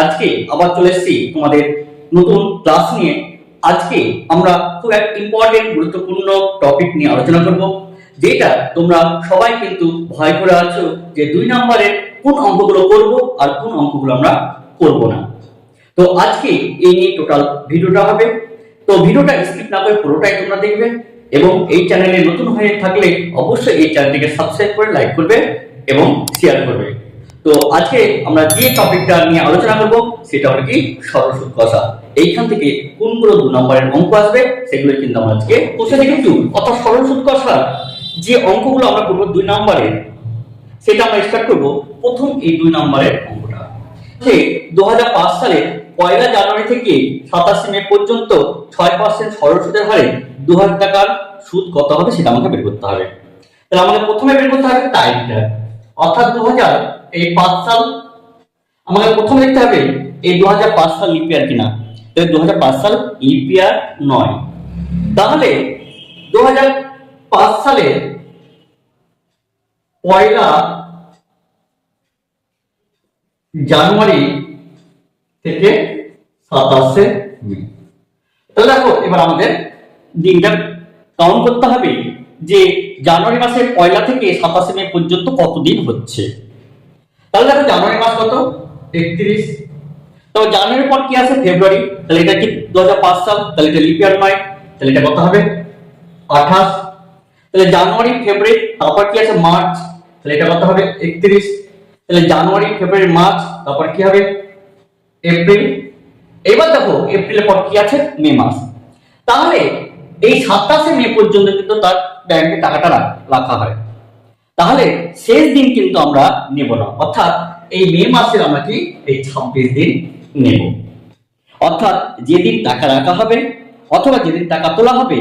আজকে আবার চলে এসেছি তোমাদের নতুন ক্লাস নিয়ে। আজকে আমরা খুব এক ইম্পর্টেন্ট গুরুত্বপূর্ণ টপিক নিয়ে আলোচনা করব, যেটা তোমরা সবাই কিন্তু ভয় করে আছো যে দুই নম্বরের কোন অঙ্কগুলো করব আর কোন অঙ্কগুলো আমরা করব না। তো আজকে এই নিয়ে টোটাল ভিডিওটা হবে। তো ভিডিওটা স্কিপ না করে পুরোটাই তোমরা দেখবে এবং এই চ্যানেলে নতুন হয়ে থাকলে অবশ্যই এই চ্যানেলটিকে সাবস্ক্রাইব করে লাইক করবে এবং শেয়ার করবে। তো আজকে আমরা যে টপিকটা নিয়ে আলোচনা করব, সেটা হলো কি সুদ কষা এইখান থেকে কোনগুলো দু নম্বরের অঙ্ক আসবে, সেগুলো কিন্তু আমরা আজকে কোষে কিন্তু অর্থাৎ সুদ কষা যে অঙ্কগুলো আমরা করব দুই নম্বরের সেটা আমরা স্টার্ট করব প্রথম এই দুই নম্বরের অঙ্কটা। যে দু সালে পয়লা জানুয়ারি থেকে সাতাশে মে পর্যন্ত ছয় পার্সেন্ট সরল সুদের হারে দু হাজার টাকার সুদ কত হবে সেটা আমাকে বের করতে হবে। তাহলে আমাকে প্রথমে বের করতে হবে টাইমটা অর্থাৎ দু এই পাঁচ সাল, আমাকে প্রথমে দেখতে হবে এই দু পাঁচ সাল লিপিয়ার কিনা। দু পাঁচ সাল লিপিয়ার নয়। তাহলে দু পাঁচ সালের পয়লা জানুয়ারি থেকে সাতাশে মে। তাহলে দেখো, এবার আমাদের দিনটা কাউন্ট করতে হবে যে জানুয়ারি মাসের পয়লা থেকে সাতাশে মে পর্যন্ত কত দিন হচ্ছে। তাহলে দেখো জানুয়ারি মাস কত? একত্রিশ। তো জানুয়ারির পর কি আছে? ফেব্রুয়ারি। তাহলে এটা কি? দু সাল। তাহলে এটা লিপিয়ার নয়। তাহলে এটা কত হবে? আঠাশ। তাহলে জানুয়ারি, ফেব্রুয়ারি, তারপর কি আছে? মার্চ। তাহলে এটা কত হবে? একত্রিশ। তাহলে জানুয়ারি, ফেব্রুয়ারি, মার্চ, তারপর কি হবে? এপ্রিল। এবার দেখো, এপ্রিলের পর কি আছে? মে মাস। তাহলে এই সাতাশে মে পর্যন্ত কিন্তু তার ব্যাংকে টাকাটা রাখা হয়। তাহলে শেষ দিন কিন্তু আমরা নেব না। অর্থাৎ এই মে মাসের আমরা কি? এই ছাব্বিশ দিন নেব। অর্থাৎ যেদিন টাকা রাখা হবে অথবা যেদিন টাকা তোলা হবে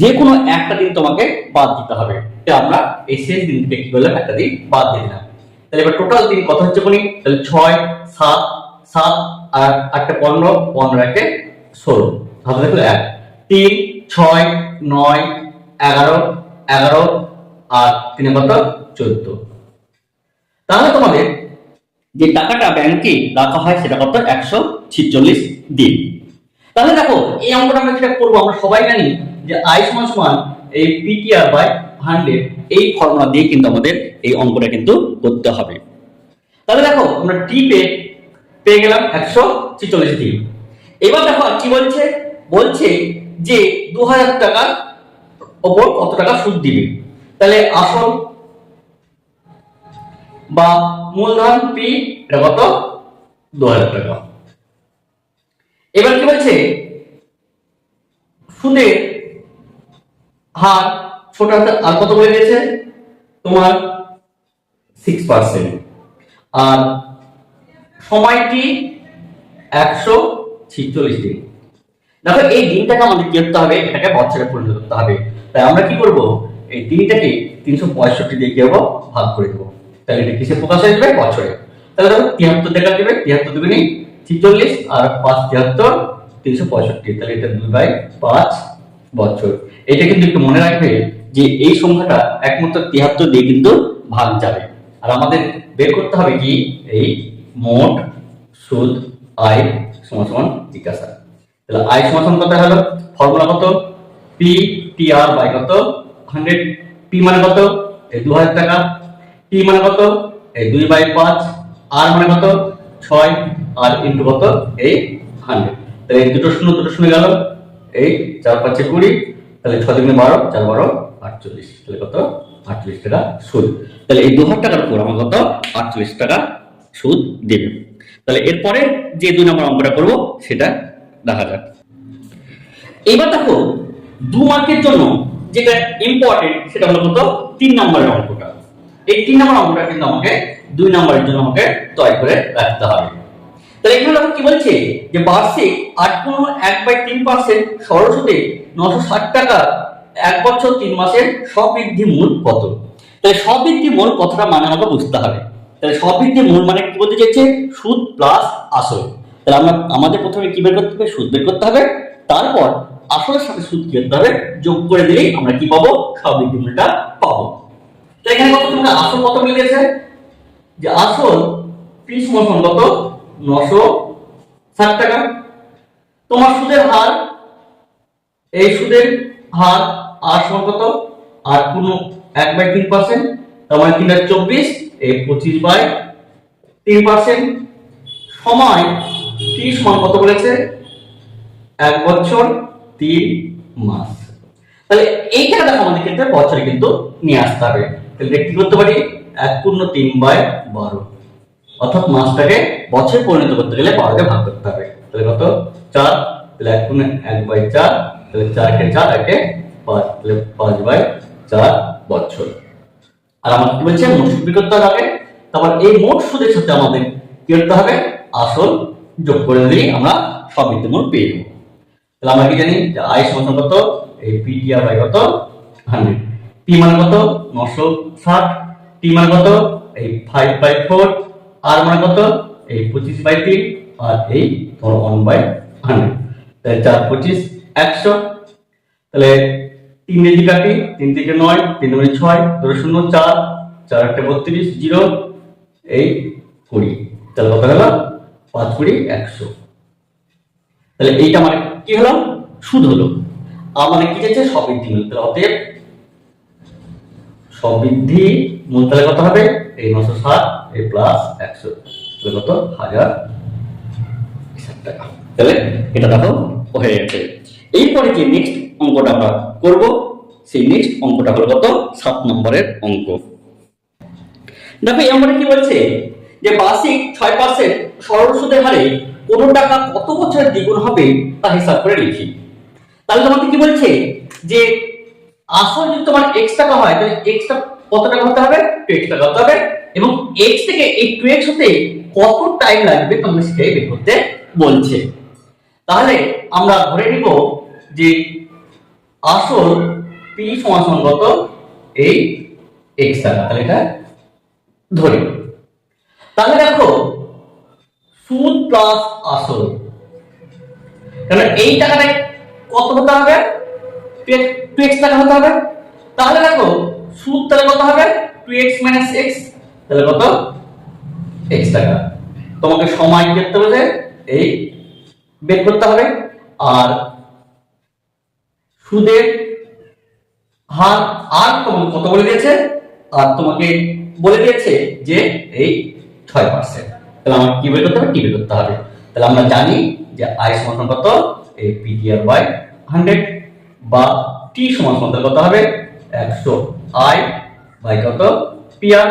যে কোনো একটা দিন তোমাকে বাদ দিতে হবে। আমরা এই শেষ দিন থেকে কি করলাম একটা দিন বাদ দিলাম। তাহলে এবার টোটাল দিন কত হচ্ছে বলি? তাহলে ছয়, সাত সাত আর একটা পনেরো পনেরো একে ষোলো। তাহলে দেখো এক, তিন, ছয়, নয়, এগারো এগারো আর তিনে কত চোদ্দ। তাহলে তোমাদের যে টাকাটা ব্যাংকে রাখা হয় সেটা কত? একশো ছিচল্লিশ দিন। তাহলে দেখো, এই অঙ্কটা আমরা যেটা করব? আমরা সবাই জানি যে আই সমান সমান এই পিটিআর বাই হান্ড্রেড এই ফর্মুলা দিয়ে কিন্তু আমাদের এই অঙ্কটা কিন্তু করতে হবে। তাহলে দেখো, আমরা টি পে পেয়ে গেলাম একশো ছিচল্লিশ দিন। এবার দেখো কি বলছে? বলছে যে দু হাজার টাকার ওপর কত টাকা সুদ দিবে? তাহলে আসল বা মূলধন পি এটা কত? দু হাজার টাকা। এবার কি বলছে? সুদের হার ছোট হাতে আর কত বলে দিয়েছে? তোমার সিক্স পার্সেন্ট আর সময়টি একশো ছিচল্লিশ দিন। দেখো, এই দিনটাকে আমাদের কি করতে হবে? এটাকে বছরে পরিণত করতে হবে। তাই আমরা কি করব? এই দিনটাকে তিনশো পঁয়ষট্টি দিয়ে কি করব ভাগ করে দেবো। তাহলে এটা কিসে প্রকাশ হয়ে যাবে বছরে। তাহলে দেখো তিয়াত্তর দেখা দেবে, তিয়াত্তর দেবে নেই ছিচল্লিশ, আর পাঁচ তিয়াত্তর, তিনশো পঁয়ষট্টি। তাহলে এটা দুই বাই পাঁচ বছর। এটা কিন্তু একটু মনে রাখবে যে এই সংখ্যাটা একমাত্র তিয়াত্তর দিয়ে কিন্তু ভাগ যাবে। আর আমাদের বের করতে হবে কি? এই মোট সুদ আয় সমান সমান জিজ্ঞাসা। তাহলে আয় সমান সমান কত হলো? ফর্মুলা কত? পি টি আর বাই কত? হান্ড্রেড পি মানে কত? এই দু হাজার টাকা। টি মানে কত? এই দুই বাই পাঁচ। আর মানে কত? ছয়। আর ইন্টু কত? এই হান্ড্রেড তাহলে এই দুটো শূন্য দুটো শূন্য গেল। এই চার পাঁচে কুড়ি। তাহলে ছ দিনে বারো, চার বারো, আটচল্লিশ। তাহলে কত? আটচল্লিশ টাকা সুদ। তাহলে এই দু হাজার টাকার উপর আমার কত? আটচল্লিশ টাকা সুদ দেবে। তাহলে এরপরে যে দুই নম্বর অঙ্কটা করব, সেটা দেখা যাক। এবার দেখো, দু মার্কের জন্য যেটা ইম্পর্টেন্ট সেটা হলো কত তিন নম্বরের অঙ্কটা। এই তিন নম্বর অঙ্কটা কিন্তু আমাকে দুই নম্বরের জন্য আমাকে তয় করে রাখতে হবে। তাহলে এখানে দেখো কি বলছে? যে বার্ষিক আট পনেরো এক বাই তিন পার্সেন্ট সরল সুদে নশো ষাট টাকা এক বছর তিন মাসের স্ববৃদ্ধি মূল কত? তাহলে স্ববৃদ্ধি মূল কথাটা মানে আমাকে বুঝতে হবে। তাহলে স্ববৃদ্ধি মূল মানে কি বলতে চাইছে? সুদ প্লাস আসল তাহলে আমরা আমাদের প্রথমে কি বের করতে হবে? সুদ বের করতে হবে। তারপর আসলের সাথে সুদ কি করতে হবে যোগ করে দিলেই আমরা কি পাবো? স্ববৃদ্ধি মূলটা পাবো। তো এখানে কত তোমরা আসল কত মিলে গেছে যে আসল পি সমান কত? নশো ষাট টাকা। তোমার সুদের হার, এই সুদের হার আর সমান কত? আর কোন এক বাই তিন পার্সেন্ট তার মানে তিন আর চব্বিশ, এই পঁচিশ বাই তিন পার্সেন্ট সময় টি সমান কত বলেছে? এক বছর। তিন মাস। তাহলে এইখানে দেখো আমাদের ক্ষেত্রে বছরে কিন্তু নিয়ে আসতে হবে। তাহলে কি করতে পারি? এক পূর্ণ তিন বাই বারো। অর্থাৎ মাসটাকে বছরে পরিণত করতে গেলে বারোকে ভাগ করতে হবে। তাহলে কত? চার। তাহলে এক পূর্ণ এক বাই চার। তাহলে চারকে চার, একে পাঁচ। তাহলে পাঁচ বাই চার বছর। আর আমাকে কি বলছে? মোট সুদ করতে হবে তারপর এই মোট সুদের সাথে আমাদের কি করতে হবে? আসল যোগ করে দিলেই আমরা সব বিদ্যমূল পেয়ে যাব। তাহলে আমরা কি জানি যে আই সমান কত? এই পি টি আর বাই কত? হান্ড্রেড পি মানে কত? নশো ষাট। টি মানে কত? এই ফাইভ বাই ফোর আর মানে কত? এই পঁচিশ বাই তিন আর এই তোমার ওয়ান বাই হান্ড্রেড তাহলে চার, পঁচিশ, একশো। তাহলে তিন দিকে কাটি, তিন থেকে নয়, তিন মানে ছয় ধরো শূন্য, চার। চার একটা বত্রিশ, জিরো। এই কুড়ি। তাহলে কত গেল? পাঁচ কুড়ি, একশো। তাহলে এইটা মানে কি হলো? সুদ হলো। আমাদের কি চাইছে? সবৃদ্ধি মূল তাহলে অতএব সবৃদ্ধি মূল তাহলে কত হবে? এই নশো ষাট এই প্লাস একশো। তাহলে কত? হাজার তাহলে এটা দেখো, হয়ে গেছে। এরপরে যে নেক্সট অঙ্কটা আমরা করব, সেই নেক্সট অঙ্কটা হলো কত? সাত নম্বরের অঙ্ক। দেখো এই অঙ্কটা কি বলছে? যে বার্ষিক ছয় পার্সেন্ট সরল সুদের হারে কোনো টাকা কত বছরের দ্বিগুণ হবে তা হিসাব করে লিখি। তাহলে তোমাকে কি বলছে? যে আসল যদি তোমার এক্স টাকা হয়, তাহলে এক্স কত টাকা হতে হবে? টু এক্স টাকা হতে হবে। এবং এক্স থেকে এই টু হতে কত টাইম লাগবে তোমাকে সেটাই বের করতে বলছে। তাহলে আমরা ধরে নিব যে আসল পি সমান সমান কত? এই এক্স টাকা। তাহলে এটা ধরি তাহলে দেখো, সুদ প্লাস আসল। কারণ এই টাকাটা কত হতে হবে? টু এক্স টাকা হতে হবে। তাহলে দেখো, সুদ তাহলে কত হবে? টু এক্স মাইনাস এক্স তাহলে কত? এক্স টাকা। তোমাকে সময় করতে হবে এই বের করতে হবে। আর সুদের হার, আর তোমাকে কত বলে দিয়েছে? আর তোমাকে বলে দিয়েছে যে, এই ছয় পার্সেন্ট তাহলে আমার কি বের করতে হবে? টি বের করতে হবে। তাহলে আমরা জানি যে আই সমান কত? এই পিডিআর বাই হান্ড্রেড বা টি সমান সমান কত হবে? একশো আই বাই কত? পিআর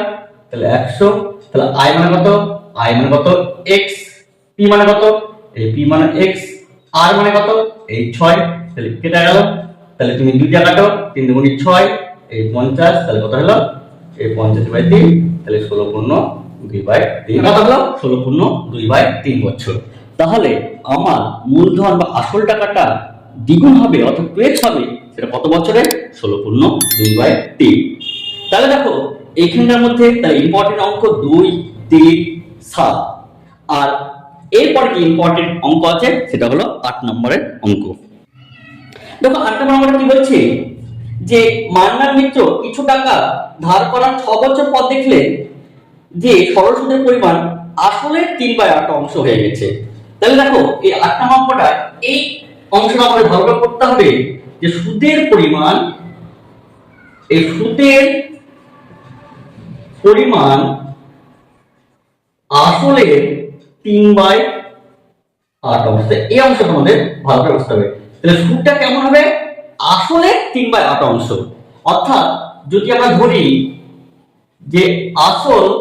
তাহলে একশো। তাহলে আই মানে কত? আই মানে কত? এক্স পি মানে কত? এই পি মানে এক্স আর মানে কত? এই ছয়। তাহলে কেটে গেল। তাহলে তুমি দুইটা কাটো। তিন দুগুণি ছয়। এই পঞ্চাশ। তাহলে কত হলো? এই পঞ্চাশ বাই তিন। তাহলে ষোলো পূর্ণ দুই বাই তিন। ষোলো পূর্ণ দুই বাই তিন বছর। তাহলে আমার মূলধন বা আসল টাকাটা দ্বিগুণ হবে অর্থাৎ টুয়েক্স হবে, সেটা কত বছরে? ষোলো পূর্ণ দুই বাই তিন। তাহলে দেখো, এইখানকার মধ্যে তাহলে ইম্পর্টেন্ট অঙ্ক দুই, তিন, সাত। আর এরপরে যে ইম্পর্টেন্ট অঙ্ক আছে? সেটা হলো আট নম্বরের অঙ্ক। দেখো, আট নম্বর অঙ্কটা কি বলছে? যে মান্নার মিত্র কিছু টাকা ধার করার ছ বছর পর দেখলে যে সরল সুদের পরিমাণ আসলে তিন বাই আট অংশ হয়ে গেছে। তাহলে দেখো, এই আট নম্বর অঙ্কটা এই অংশটা আমাদের ভালো করে করতে হবে যে সুদের পরিমাণ, এই সুদের পরিমাণ আসলে তিন বাই আট অংশ। এই অংশটা আমাদের ভালো করে বুঝতে হবে। তাহলে সুদটা কেমন হবে? আসলে তিন বাই আট অংশ। অর্থাৎ যদি আমরা ধরি যে আসল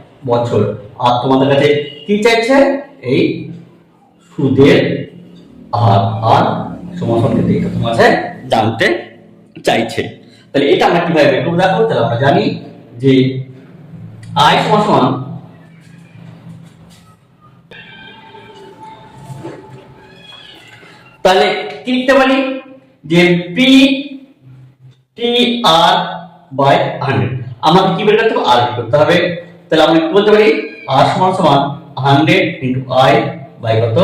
বছর। আর তোমাদের কাছে কি চাইছে? এই সুদের আর আর সমাসন কিন্তু এটা তোমার কাছে জানতে চাইছে। তাহলে এটা আমরা কীভাবে বের করব দেখো? তাহলে আমরা জানি যে সমান সমান তাহলে কি লিখতে পারি? যে P T R by hundred আমাকে কি বের করতে হবে? আর করতে হবে। তাহলে আমরা কি বলতে পারি? আর সমান সমান হান্ড্রেড ইন্টু আই বাই কত?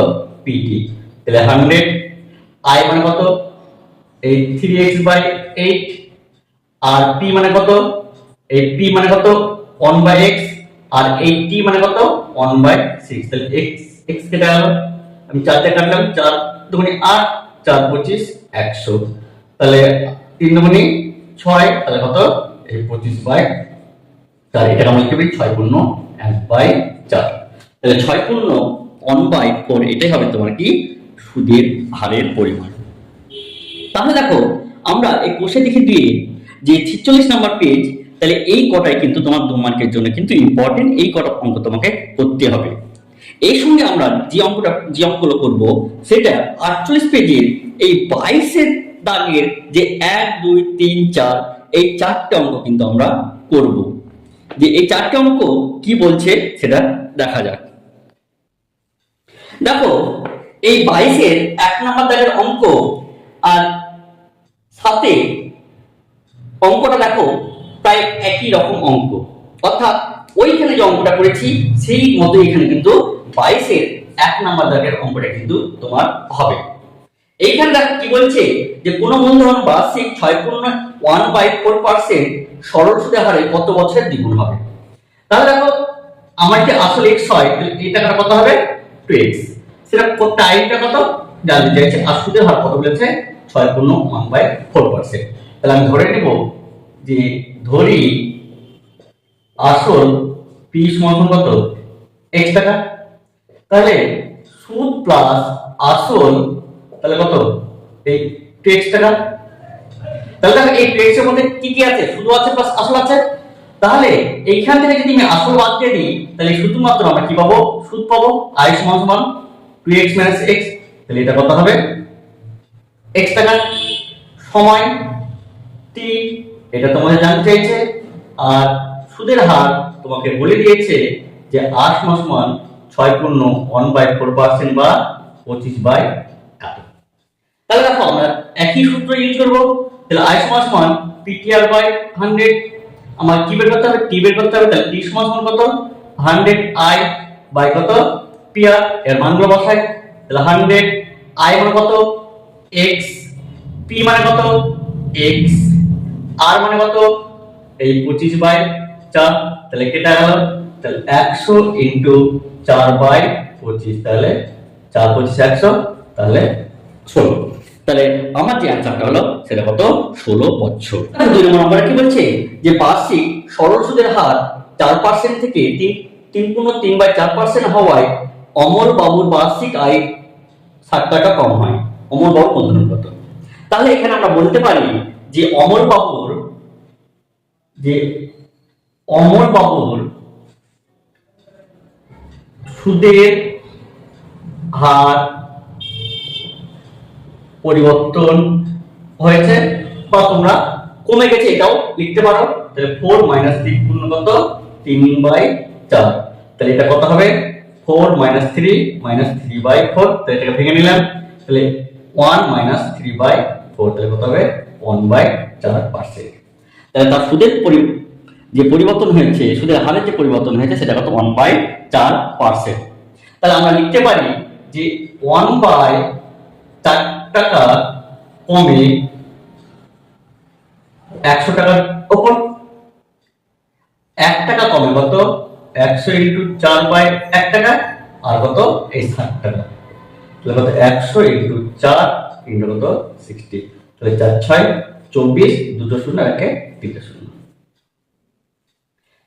পিটি তাহলে হান্ড্রেড আই মানে কত? এই থ্রি এক্স বাই এইট আর পি মানে কত? এই পি মানে কত? ওয়ান বাই এক্স আর এই টি মানে কত? ওয়ান বাই সিক্স তাহলে এক্স এক্স কেটে গেল আমি চারটে কাটলাম। চার দুগুনি আট, চার পঁচিশ, একশো। তাহলে তিন দুগুনি ছয়, তাহলে কত? এই পঁচিশ বাই চার এটা আমরা লিখতে ছয় পূর্ণ এক বাই চার। তাহলে ছয় পূর্ণ ওয়ান বাই ফোর এটাই হবে তোমার কি? সুদের হারের পরিমাণ। তাহলে দেখো, আমরা এই কোষে দেখে দিয়ে যে ছিচল্লিশ নাম্বার পেজ তাহলে এই কটাই কিন্তু তোমার দু মার্কের জন্য কিন্তু ইম্পর্টেন্ট এই কটা অঙ্ক তোমাকে করতে হবে। এই সঙ্গে আমরা যে অঙ্কটা, যে অঙ্কগুলো করব, সেটা আটচল্লিশ পেজের এই বাইশের দাগের যে এক, দুই, তিন, চার, এই চারটে অঙ্ক কিন্তু আমরা করব। যে এই চারটে অঙ্ক কি বলছে সেটা দেখা যাক। দেখো, এই বাইশের এক নম্বর দাগের অঙ্ক আর সাথে অঙ্কটা দেখো প্রায় একই রকম অঙ্ক। অর্থাৎ ওইখানে যে অঙ্কটা করেছি, সেই মতো এখানে কিন্তু বাইশের এক নাম্বার দাগের অঙ্কটা কিন্তু তোমার হবে। এইখানে দেখো কি বলছে যে কোন মূলধন বার্ষিক ছয় পূর্ণ ওয়ান বাই ফোর পার্সেন্ট সরল সুদের হারে কত বছরের দ্বিগুণ হবে? তাহলে দেখো, আমার যে আসল এক্স হয় এই টাকাটা কত হবে? টু এক্স সেটা টাইমটা কত? জানতে চাইছে, আর সুদের হার কত বলেছে? ছয় পূর্ণ ওয়ান বাই ফোর পার্সেন্ট তাহলে আমি ধরে নেব যে ধরি আসল পি সমান কত? এক্স টাকা। তাহলে সুদ প্লাস আসল, তাহলে কত? এই টু এক্স টাকা। তাহলে দেখো এই এর মধ্যে কি কি আছে? শুধু আছে প্লাস আসল আছে? তাহলে এইখান থেকে যদি আমি আসল বাদ দিয়ে দিই, তাহলে শুধুমাত্র আমরা কি পাবো? সুদ পাবো। আই সমান সমান টু এক্স মাইনাস এক্স তাহলে এটা কত হবে? এক্স টাকা সময় টি এটা তোমাদের জানতে চাইছে। আর সুদের হার তোমাকে বলে দিয়েছে যে আট মাস মান ছয় পূর্ণ ওয়ান বাই ফোর পার্সেন্ট বা পঁচিশ বাই তাহলে দেখো আমরা একই সূত্র ইউজ করব। তাহলে আই সমান সমান পিটিআর বাই হান্ড্রেড আমার কি বের করতে হবে? টি বের করতে হবে, তাহলে টি সমান সমান কত? হান্ড্রেড আই বাই কত? পিআর এর মানগুলো বসাই। তাহলে হান্ড্রেড আই মানে কত? এক্স পি মানে কত? এক্স আর মানে কত? এই পঁচিশ বাই চার, তাহলে কেটে গেল। তাহলে একশো ইন্টু চার বাই পঁচিশ, তাহলে চার পঁচিশ একশো, তাহলে ষোলো। তাহলে আমার যে অ্যান্সারটা হলো, সেটা কত? ষোলো বছর। দুই নম্বর নাম্বার কি বলছে? যে বার্ষিক সরল সুদের হার চার পার্সেন্ট থেকে তিন তিন পূর্ণ তিন বাই চার পার্সেন্ট হওয়ায় অমর বাবুর বার্ষিক আয় ষাট টাকা কম হয়। অমর বাবু মূলধন কত? তাহলে এখানে আমরা বলতে পারি যে অমর বাবুর, যে অমর বাবুর সুদের হার পরিবর্তন হয়েছে বা তোমরা কমে গেছে এটাও লিখতে পারো। তাহলে ফোর মাইনাস থ্রি পূর্ণ কত? তিন বাই চার। তাহলে এটা কত হবে? Four minus three minus three by four তাহলে এটাকে ভেঙে নিলাম। তাহলে one minus three by four তাহলে কত হবে? ওয়ান বাই চার পার্সেন্ট তাহলে তার সুদের পরি যে পরিবর্তন হয়েছে, সুদের হারের যে পরিবর্তন হয়েছে, সেটা কত? ওয়ান বাই চার পার্সেন্ট তাহলে আমরা লিখতে পারি যে ওয়ান বাই চার টাকা কমে একশো টাকার ওপর। এক টাকা কমে কত? একশো ইন্টু চার বাই এক টাকা। আর কত? এই ষাট টাকা। কত? একশো ইন্টু চার ইন্টু কত? সিক্সটি তাহলে চার ছয় চব্বিশ, দুটো শূন্য একে তিনটে শূন্য।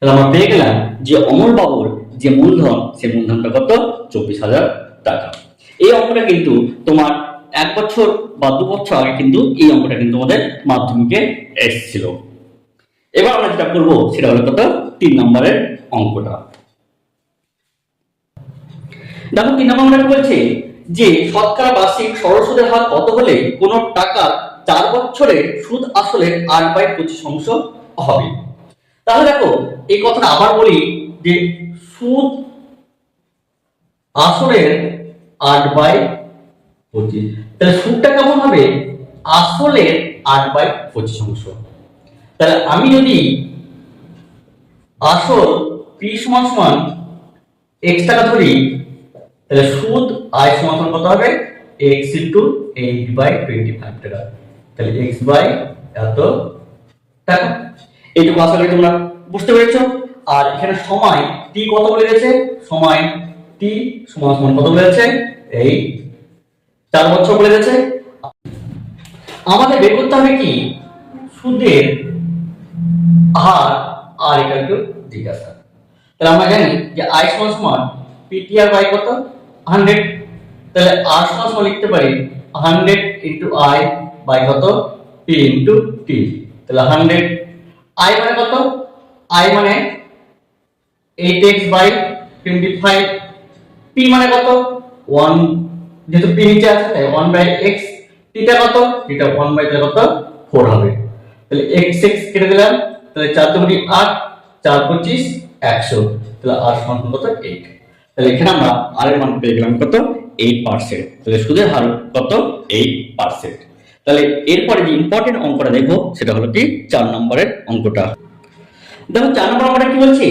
তাহলে আমরা পেয়ে গেলাম যে অমর বাবুর যে মূলধন, সে মূলধনটা কত? চব্বিশ হাজার টাকা। এই অঙ্কটা কিন্তু তোমার এক বছর বা দু বছর আগে কিন্তু এই অঙ্কটা কিন্তু আমাদের মাধ্যমিকে এসেছিল। এবার আমরা যেটা করব সেটা হলো কত? তিন নম্বরের অঙ্কটা। দেখো, তিন নম্বর আমরা বলছে? যে শতকরা বার্ষিক সরল সুদের হার কত হলে কোন টাকার চার বছরে সুদ আসলে আট বাই পঁচিশ অংশ হবে? তাহলে দেখো, এই কথাটা আবার বলি যে সুদ আসলের আট বাই পঁচিশ। তাহলে সুদটা কেমন হবে? আসলের আট বাই পঁচিশ অংশ। তাহলে আমি যদি আসল পি সমান সমান এক্স টাকা ধরি, তাহলে সুদ আয় সমান কত হবে? X into eight by twenty five টাকা। তাহলে এক্স বাই এত টাকা। এইটুকু করি তোমরা বুঝতে পেরেছ। আর এখানে সময় টি কত বলে গেছে সময় টি সমান সমান কত বলে গেছে এই চার বছর বলে গেছে। আমাদের বের করতে হবে কি? সুদের হার আর ইকাল টু জিজ্ঞাসা তাহলে আমরা জানি যে আই সমান সমান পিটিআর বাই কত? হান্ড্রেড তাহলে আর সমান সমান লিখতে পারি হান্ড্রেড ইন্টু আই বাই কত? পি ইন্টু টি তাহলে হান্ড্রেড আই মানে কত? আই মানে eight X by twenty five P মানে কত? ওয়ান যেহেতু পি নিচে আছে, তাই ওয়ান বাই এক্স টিটা কত? টিটা ওয়ান বাই কত? ফোর হবে। তাহলে এক্স এক্স কেটে দিলাম, তাহলে চার দুগুণি আট, চার পঁচিশ, একশো। তাহলে আর সমান কত? এইট তাহলে এখানে আমরা আর এর মান পেয়ে গেলাম কত? এইট পার্সেন্ট তাহলে সুদের হার কত? এইট পার্সেন্ট তাহলে এরপরে যে ইম্পর্টেন্ট অঙ্কটা দেখব, সেটা হলো কি? চার নম্বরের অঙ্কটা। দেখো, চার নম্বর কি বলছে?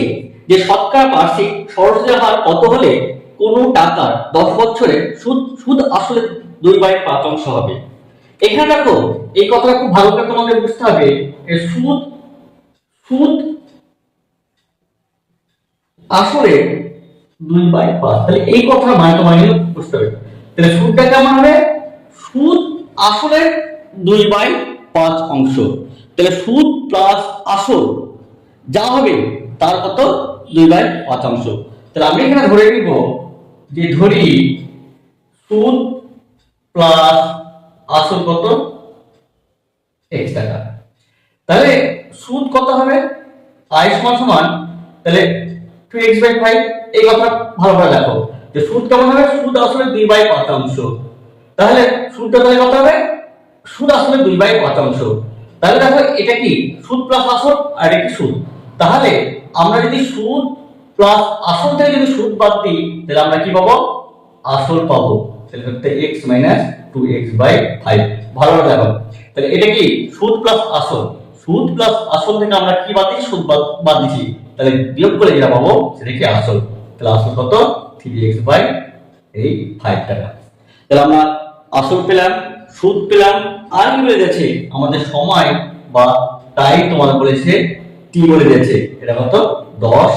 যে শতকরা বার্ষিক সরসের হার কত হলে কোনো টাকার দশ বছরে সুদ সুদ আসলে দুই বাই পাঁচ অংশ হবে। এখানে দেখো, এই কথাটা খুব ভালো করে তোমাদের বুঝতে হবে সুদ সুদ আসলে দুই বাই পাঁচ। তাহলে এই কথা মানে তোমার বুঝতে হবে। তাহলে সুদটা কেমন হবে? সুদ আসলে দুই বাই পাঁচ অংশ। তাহলে সুদ প্লাস আসল যা হবে তার কত? দুই বাই পাঁচ অংশ। তাহলে আমি এখানে ধরে নিব যে ধরি সুদ প্লাস আসল কত? এক্স টাকা। তাহলে সুদ কত হবে? আই সমান সমান, তাহলে টু এক্স বাই ফাইভ এই কথা ভালোভাবে দেখো। যে সুদ কেমন হবে? সুদ আসলে দুই বাই পাঁচ অংশ তাহলে সুদটা তাহলে কত হবে? সুদ আসলে দুই বাই পাঁচ অংশ তাহলে দেখো এটা কি? সুদ প্লাস আসল আর এটা কি সুদ? তাহলে আমরা যদি সুদ প্লাস আসল থেকে যদি সুদ বাদ দিই, তাহলে আমরা কি পাবো? আসল পাবো। তাহলে হচ্ছে X minus two X by five ভালো দেখো? তাহলে এটা কি? সুদ প্লাস আসল। সুদ প্লাস আসল থেকে আমরা কি বাদ দিই? সুদ বাদ দিছি। তাহলে বিয়োগ করে যেটা পাবো, সেটা কি? আসল। তাহলে আসল কত? থ্রি এক্স বাই এই ফাইভ টাকা। তাহলে আমরা আসল পেলাম, সুদ পেলাম, আর কি বলে যাচ্ছে আমাদের সময় বা টাইম তোমার বলেছে টি বলে দিয়েছে। এটা কত? দশ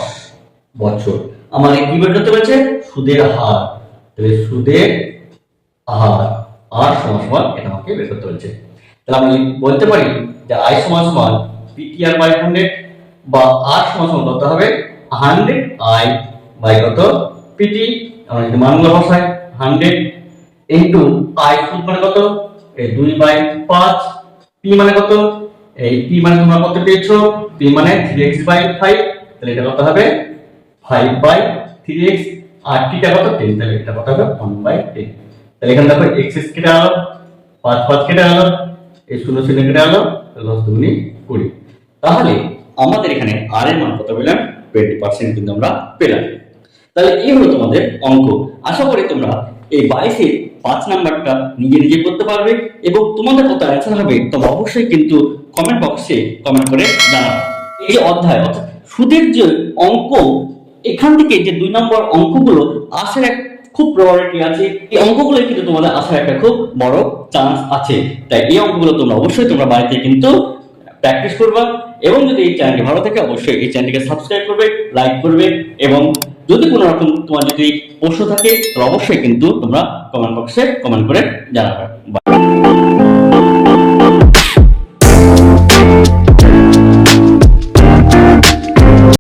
বছর। আমার কি বের করতে বলেছে সুদের হার। তাহলে সুদের হার, আর সমান সমান এটা আমাকে বের করতে বলছে। তাহলে আমি বলতে পারি যে আই সমান সমান পিটিআর বাই হান্ড্রেড বা আর সমান সমান কত হবে? হান্ড্রেড আই বাই কত? পিটি আমরা যদি মানগুলো বসাই হান্ড্রেড ইন্টু আই সুদ মানে কত? এই দুই বাই পাঁচ পি মানে কত? এই পি মানে তোমরা কত পেয়েছ? পি মানে থ্রি এক্স বাই ফাইভ তাহলে এটা কত হবে? ফাইভ বাই থ্রি এক্স আর কত? টেন তাহলে এটা কত হবে? ওয়ান বাই টেন তাহলে এখানে দেখো এক্স এক্স কেটে গেল পাঁচ পাঁচ কেটে গেল এই শূন্য শূন্য কেটে গেল তাহলে দশ দুগুনি কুড়ি। তাহলে আমাদের এখানে আর এর মান কত পেলাম? টোয়েন্টি পার্সেন্ট কিন্তু আমরা পেলাম। তাহলে এই হলো তোমাদের অঙ্ক। আশা করি তোমরা এই বাইশের পাঁচ নাম্বারটা নিজে নিজে করতে পারবে এবং তোমাদের কত অ্যান্সার হবে তোমরা অবশ্যই কিন্তু কমেন্ট বক্সে কমেন্ট করে জানাবে এই অধ্যায়, অর্থাৎ সুদের যে অঙ্ক এখান থেকে যে দুই নম্বর অঙ্কগুলো আসার এক খুব প্রবাবিলিটি আছে, এই অঙ্কগুলো কিন্তু তোমাদের আসার একটা খুব বড় চান্স আছে। তাই এই অঙ্কগুলো তোমরা অবশ্যই তোমরা বাড়িতে কিন্তু প্র্যাকটিস করবা এবং যদি এই চ্যানেলটি ভালো থাকে, অবশ্যই এই চ্যানেলটিকে সাবস্ক্রাইব করবে লাইক করবে এবং যদি কোনো রকম তোমার যদি প্রশ্ন থাকে, তাহলে অবশ্যই কিন্তু তোমরা কমেন্ট বক্সে কমেন্ট করে জানাবে।